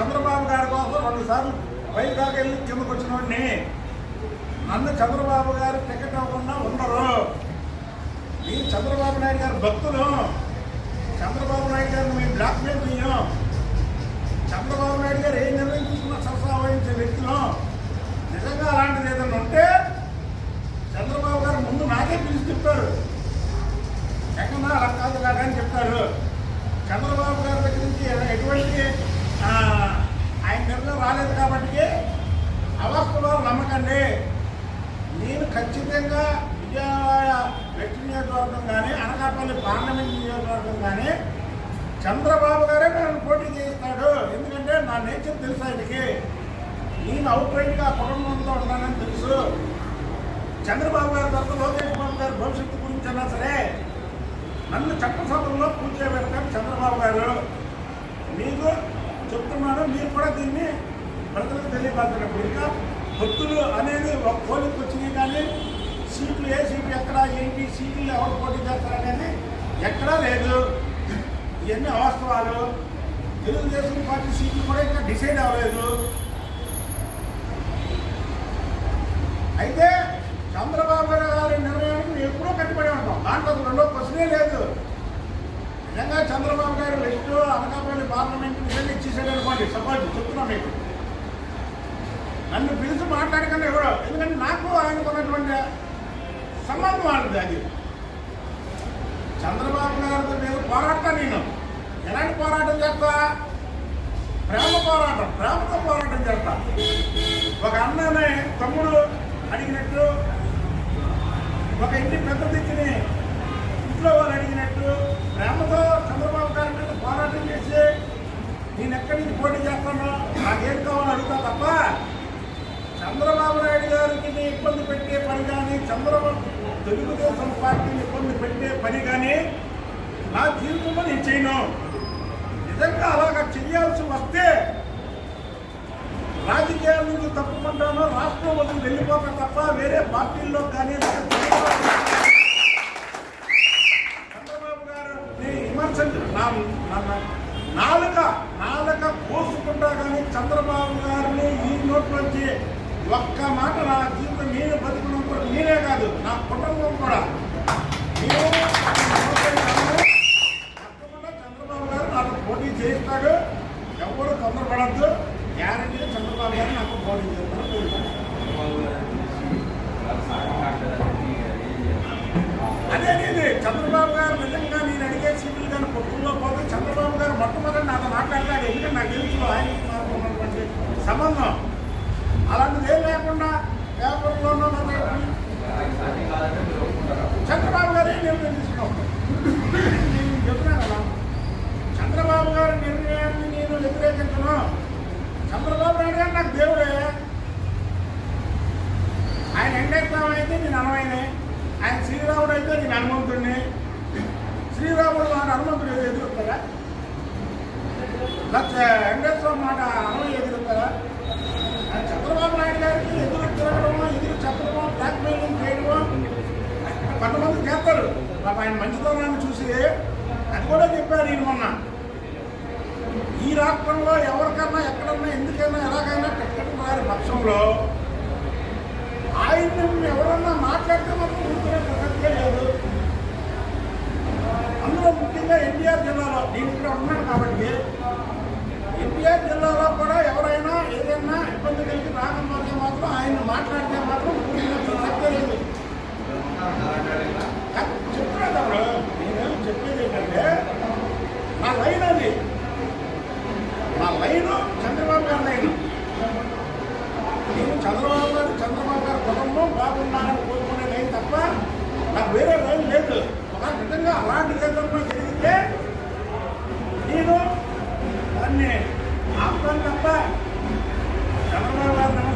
చంద్రబాబు గారి కోసం రెండు సార్లు దాకా వెళ్ళి కిందకు వచ్చిన వాడిని. నన్ను చంద్రబాబు గారు టికెట్ అవ్వకుండా ఉండరు. మీరు చంద్రబాబు నాయుడు గారు భక్తులు. చంద్రబాబు నాయుడు గారిని మేము బ్లాక్మెయిల్ చేయం చంద్రబాబు నాయుడు గారు ఏం నిర్ణయం తీసుకున్నా సరసా వహించే వ్యక్తులు. నిజంగా అలాంటిది ఏదైనా ఉంటే చంద్రబాబు గారు ముందు నాకే పిలిచి చెప్పారు. ఎక్కడా అలా కాదు కాదని చెప్తారు చంద్రబాబు గారి దగ్గర నుంచి ఎటువంటి ఆ, రాలేదు కాబట్టి అవస్థలో నమ్మకండి. నేను ఖచ్చితంగా విజయవాడ వెస్ట్ నియోజకవర్గం కానీ అనకాపల్లి పార్లమెంట్ నియోజకవర్గం కానీ చంద్రబాబు గారే నన్ను పోటీ చేయిస్తాడు. ఎందుకంటే నా నేచర్ తెలుసు ఆయనకి నేను అవుట్ రైట్గా కుటుంబంతో ఉంటానని తెలుసు. చంద్రబాబు గారి తర్వాత లోకేష్ బాబు గారి భవిష్యత్తు గురించి అన్నా సరే నన్ను చట్టసభల్లో కూర్చోబెడతారు చంద్రబాబు గారు. మీకు చెప్తున్నాను మీరు కూడా దీన్ని ప్రజలకు తెలియపరచినప్పుడు ఇంకా భక్తులు అనేది ఒక పోలికి వచ్చినాయి కానీ సీట్లు ఏ సీట్లు ఎక్కడ ఏంటి సీట్లు ఎవరు పోటీ చేస్తారనేది ఎక్కడా లేదు. ఇవన్నీ అవాస్తవాలు తెలుగుదేశం పార్టీ సీట్లు కూడా ఇంకా డిసైడ్ అవ్వలేదు. అయితే చంద్రబాబు గారి నిర్ణయానికి ఎప్పుడూ కట్టుబడి ఉంటాం దాంట్లో రెండో క్వశ్చనే లేదు. నిజంగా చంద్రబాబు గారు లిస్టు అనకాపల్లి పార్లమెంట్ వెళ్ళి ఇచ్చేసాడు అనుకోండి సపోజ్ చెప్తున్నా మీకు. నన్ను పిలిచి మాట్లాడకుండా ఎవడో ఎందుకంటే నాకు ఆయనకున్నటువంటి సంబంధం వాళ్ళది అది. చంద్రబాబు గారి మీద పోరాడతా నేను. ఎలాంటి పోరాటం చేస్తా? ప్రేమ పోరాటం ప్రేమతో పోరాటం చేస్తా. ఒక అన్ననే తమ్ముడు అడిగినట్టు ఒక ఇంటి పెద్ద దిక్కుని ఇంట్లో వాళ్ళు అడిగినట్టు ప్రేమతో చంద్రబాబు గారి మీద పోరాటం చేసి నేను ఎక్కడి నుంచి పోటీ చేస్తానో? నాకేం కావాలో అడుగుతా తప్ప చంద్రబాబు నాయుడు గారికి ఇబ్బంది పెట్టే పని కానీ చంద్రబాబు తెలుగుదేశం పార్టీని ఇబ్బంది పెట్టే పని కానీ నా జీవితంలో నేను చేయను. నిజంగా అలాగా చేయాల్సి వస్తే రాజకీయాల నుంచి తప్పుకుంటాను రాష్ట్రం వదిలి వెళ్ళిపోక తప్ప వేరే పార్టీల్లో కానీ లేదా చంద్రబాబు గారు విమర్శించు నా నా- నాలుక నాలుక కోసుకుంటా కానీ చంద్రబాబు గారిని ఈ నోట్లోంచి ఒక్క మాట నా జీవితం నేను బతుకున్నాం కూడా నేనే కాదు నా కుటుంబం కూడా. చంద్రబాబు గారు నాకు పోటీ చేయిస్తాడు. ఎవరు తొందరపడద్దు. గ్యారంటీ చంద్రబాబు గారు నాకు పోటీ చేస్తాడు అదే అనేది చంద్రబాబు గారు నిజంగా నేను అడిగే సీట్లు కానీ పొట్టుల్లో పోతే చంద్రబాబు గారు మొట్టమొదటి నాతో మాట్లాడతాడు. ఎందుకంటే నాకు తెలుసు ఆయన సంబంధం. అలాంటిది ఏం లేకుండా పేపర్లోనూ చంద్రబాబు గారు ఏం నిర్ణయం తీసుకున్నాం నేను చెప్తున్నాను కదా చంద్రబాబు గారి నిర్ణయాన్ని నేను వ్యతిరేకించను. చంద్రబాబు నాయుడు గారు నాకు దేవుడే. ఆయన ఎండేస్తాం అయితే నేను అనవైనే ఆయన శ్రీరాముడు అయితే నేను హనుమంతుడిని. శ్రీరాముడు మాట హనుమంతుడు ఎదురుతారా లక్ష వెంకటేశ్వర మాట అనవై ఎదురుతారా చంద్రబాబు నాయుడు గారికి ఎదురు తిరగడము ఎదురు చెప్పడము బ్లాక్ మెయిలింగ్ చేయడము కొంతమంది చేస్తారు. పాప ఆయన మంచితనాన్ని చూసి అది కూడా చెప్పారు ఈయన మొన్న. ఈ రాష్ట్రంలో ఎవరికన్నా ఎక్కడన్నా ఎందుకైనా ఎలాగైనా టికెట్ రాని పక్షంలో ఆయన ఎవరన్నా మాట్లాడితే మాత్రం ఊరుకునే ప్రసక్తే లేదు. అందులో ముఖ్యంగా ఎన్టీఆర్ జిల్లాలో నేను ఇక్కడ ఉన్నాను కాబట్టి ఎన్టీఆర్ జిల్లాలో కూడా ఎవరైనా ఏదైనా ఇబ్బంది కలిగి రాకపోతే మాత్రం ఆయన మాట్లాడితే మాత్రం ఊరుకునే ప్రసక్తే లేదు కానీ చెప్తున్నాను తమ్ముడు నేను చెప్పేది ఏంటంటే నా లైన్ అది నా లైను చంద్రబాబు గారి లైను నేను చంద్రబాబు గారు చంద్రబాబు గారి కుటుంబం కోరుకునే లైన్ తప్ప నాకు వేరే లైన్ లేదు. ఒక నిజంగా అలాంటి ఏదన్నా జరిగితే నేను దాన్ని ఆపుతాను తప్ప చంద్రబాబు గారు